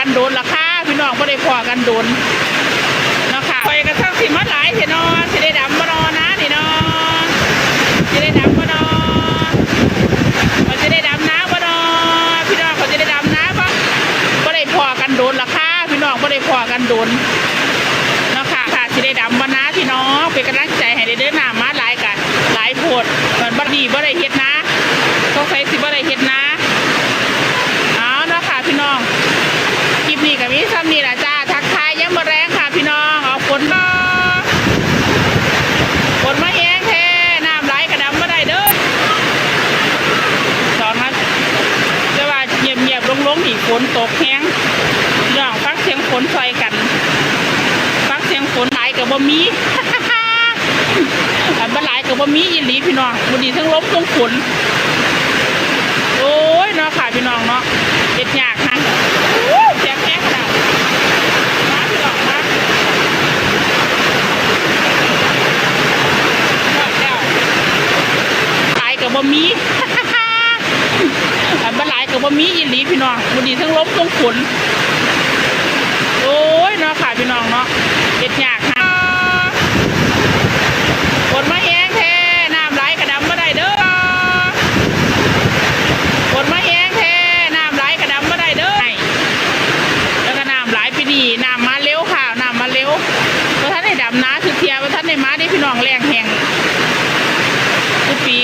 กันโดนราคาพี่น้องไม่ได้พอกันโดนนะคะไปกระทั่งสิมัดหลายเถนอนสิได้ดำมานอนนะนี่นอนสิได้ดำมานอนเขาจะได้ดำน้ำมานอนพี่น้องเขาจะได้ดำน้ำปะไม่ได้พอกันโดนราคาพี่น้องไม่ได้พอกันโดนนะคะค่ะสิได้ดำมานะพี่น้องเป็นกำลังใจให้ได้เดินหน้ามาหลายกันหลายโพดเหมือนบัดดีบ่ได้เห็ดนะต้องใช้สิบ่ได้เห็ด ตกแห้งพี่น้องฟังเสียงฝนซอยกันฟังเสียงฝนหลายกับบะมีอันบะหลายกับบะมีอีหลีพี่น้องวันนี้ทั้งลมทั้งฝน นี่ทั้งล้มทั้งขุน โอ้ยเนาะค่ะพี่น้องเนาะเจ็ดหยากค่ะฝนมาแห้งแท้น้ำไหลกระดำมาได้เด้อฝนมาแห้งแท้น้ำไหลกระดำมาได้เด้อแล้วก็น้ำไหลปีนีน้ำมาเร็วข่าวน้ำมาเร็วเพราะท่านในดำนะคือเทียเพราะท่านในม้าได้พี่น้องแรงแห่งทุกปี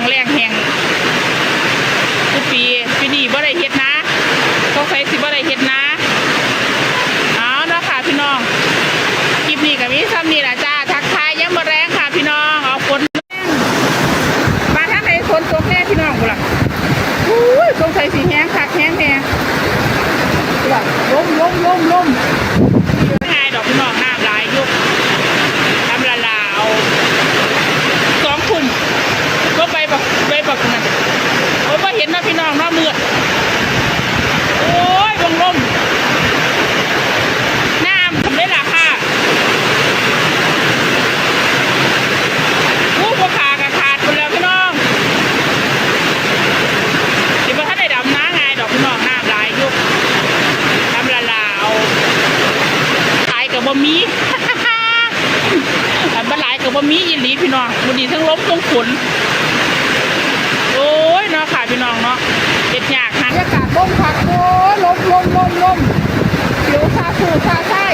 ข亮 มีอันบ้านหายกับบะมีอีหลีพี่น้องบุดีทั้งล้มทั้งฝนโฮ้ยเนาะค่ะพี่น้องเนาะเด็ดยากค่ะบรรยากาศลมพักโอ้ลมลมลมลมเดี๋ยวซาสูซาไส้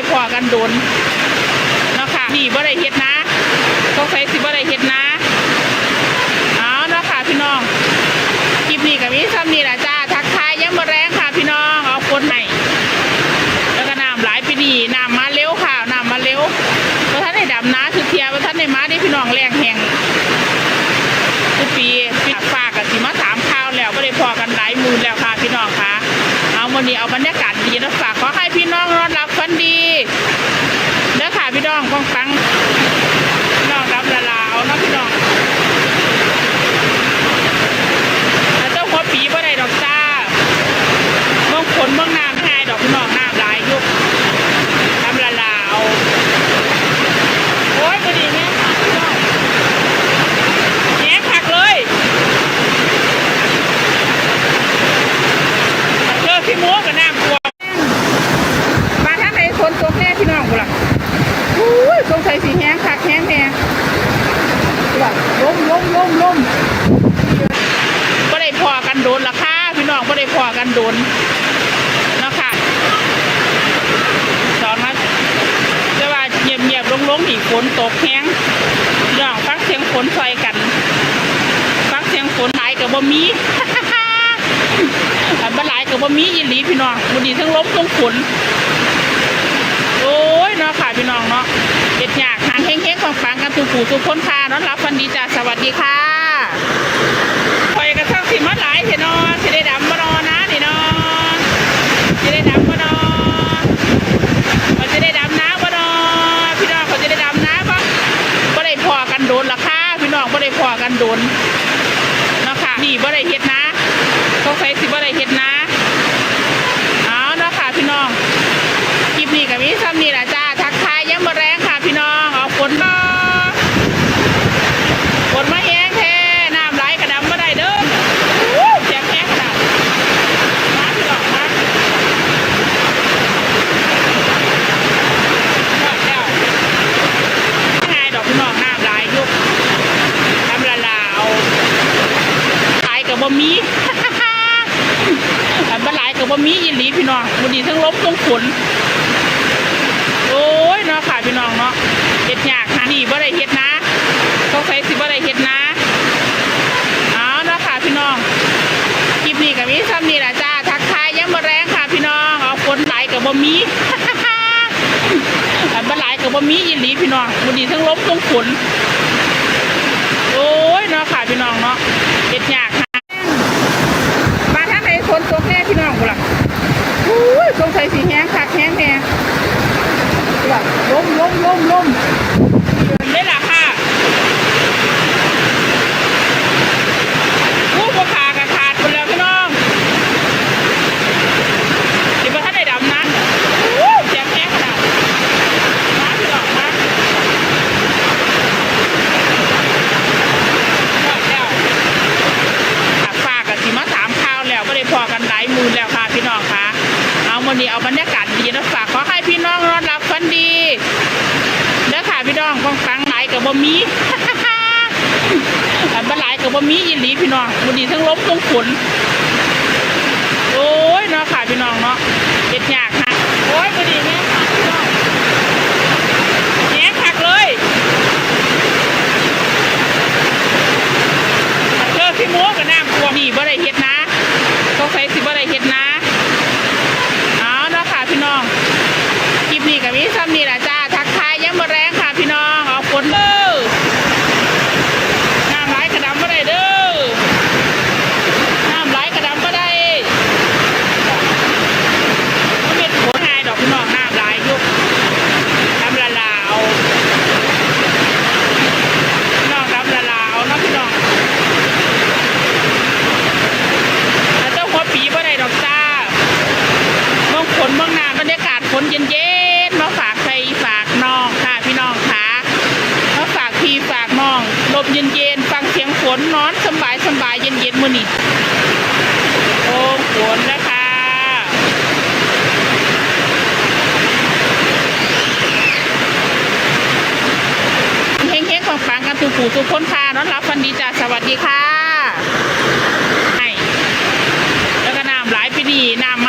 ได้พอกันโดนเนาะค่ะนี่บ่ได้เฮ็ดนะต้องใช้สิบ่ได้เฮ็ดนะเอาเนาะค่ะพี่น้องคลิปนี้กับมีซ้ำนี่แหละจ้าทักทายยังมาแรงค่ะพี่น้องเอาคนใหนแล้วก็น้ำหลายปีนี่น้ำมาเร็วค่ะน้ำมาเร็วเพราะท่านได้ดำนะคือเทียเพราะท่านในม้าได้พี่น้องแรงแหงทุกปีปีฝากกับสิมาถามข้าวแล้วก็ได้พอกันหลายมูลแล้วค่ะพี่น้องค่ะเอาวันนี้เอาบรรยากาศดีนะฝากขอให้พี่น้องรอดรับฟันดี อกันโดนเนาะค่ะสองนะแต่ว่าเงียบเงียบลงลงอีกฝนตกแห้งพี่น้องฟังเสียงฝนซอยกันฟังเสียงฝนหลายกับบ่มีอันบ่หลายกับบ่มีอีหลีพี่น้องบ่ดีทั้งลมทั้งฝนโอ้ยเนาะค่ะพี่น้องเนาะเด็ดยากหางเฮงๆของฟังกันทุกผู้ทุกคนค่ะนอนรับฟันดีจ้าสวัสดีค่ะคอยกระทั่งสิมาหลายเถอเนาะสิได้ดำบ่เนอนะนี่เนาะสิได้ดำบ่เนอเขาจะได้ดำน้ำบ่เนอพี่น้องเขาจะได้ดำน้ำบ่บ่ได้พอกันโดนหรอกค่ะพี่น้องบ่ได้พอ กันโดนเนาะค่ะนี่บ่ได้เฮ็ดนะต้องใส่สิบ่ได้เฮ็ดนะเอาเนาะค่ะพี่น้อง คลิปนี้กับมีซ้ำนี่แหละจ้า ทักทายยังบ่แรงค่ะพี่น้อง เอาฝนมาฝนมาแห้งแท้น้ำไหลกระดำบ่ได้เด้อวู้เสียงแห้งขนาดมาพี่น้องมาหมดแล้วง่ายดอกพี่น้องน้ำไหลอยุบทำละลาเอาขายกับบ่มี อัน บ่หลายกับบ่มีอีหลีพี่น้องบ่ดีทั้งลมทั้งฝนโอ้ยเนาะค่ะพี่น้องเนาะเฮ็ดยากหานี่บ่ได้เฮ็ดนะต้องใส่สิบ่ได้เฮ็ดนะเอาเนาะค่ะพี่น้องคลิปนี้ก็มีซ้ำนี่แหละจ้าทักทายยังบ่แรงค่ะพี่น้องเอาฝนไหลกับบ่มีอันบ่หลายกับบ่มีอีหลีพี่น้องบ่ดีทั้งลมทั้งฝนโอ้ยเนาะค่ะพี่น้องเนาะเฮ็ดยากหามาทางไหนฝนตกแน่ พี่น้องกูล่ะอุ้ยสงสัยสิแห้งคักแห้งแน่ล้มล้มล้มล้มได้ละค่ะผู้ประคากระขาดหมดแล้วพี่น้องเดี๋ยวมาท่านได้ดำนะวู้เสียงแห้งขนาดมาพี่น้องมาหมดแล้วอะฝากกับสิมาถามข่าวแล้วก็ได้พอกันหลายมือแล้วค่ะพี่น้องค่ะ เอาวั นี้เอาบรรยากาศดีนะฝากขอให้พี่น้องนอนหลับฝันดีเด้อค่ะพี่น้องฟังฟังหลายกับบะมีอันบะหลายกับบะมียินดีพี่น้องบ่ดีทั้งลมทั้งฝนโอ้ยเนาะค่ะเฮ็ดยากฮะโอ้ยบ่ดีแม่ค่ะพี่น้องแหงผักเลยเจอพี่โมกับน้ำกลัวนี่บ่ได้เฮ็ดนะต้องใส่สิบ่ได้เฮ็ดนะ เอาเนาะค่ะพี่น้อง คลิปนี้ กั นี่โอ้ฝนนะคะ เฮ้งๆของฟังกันทุกผู้ทุกคนค่ะน้องรับวันดีจ้าสวัสดีค่ะให้แล้วก็น้ำไหลไปดีน้ำ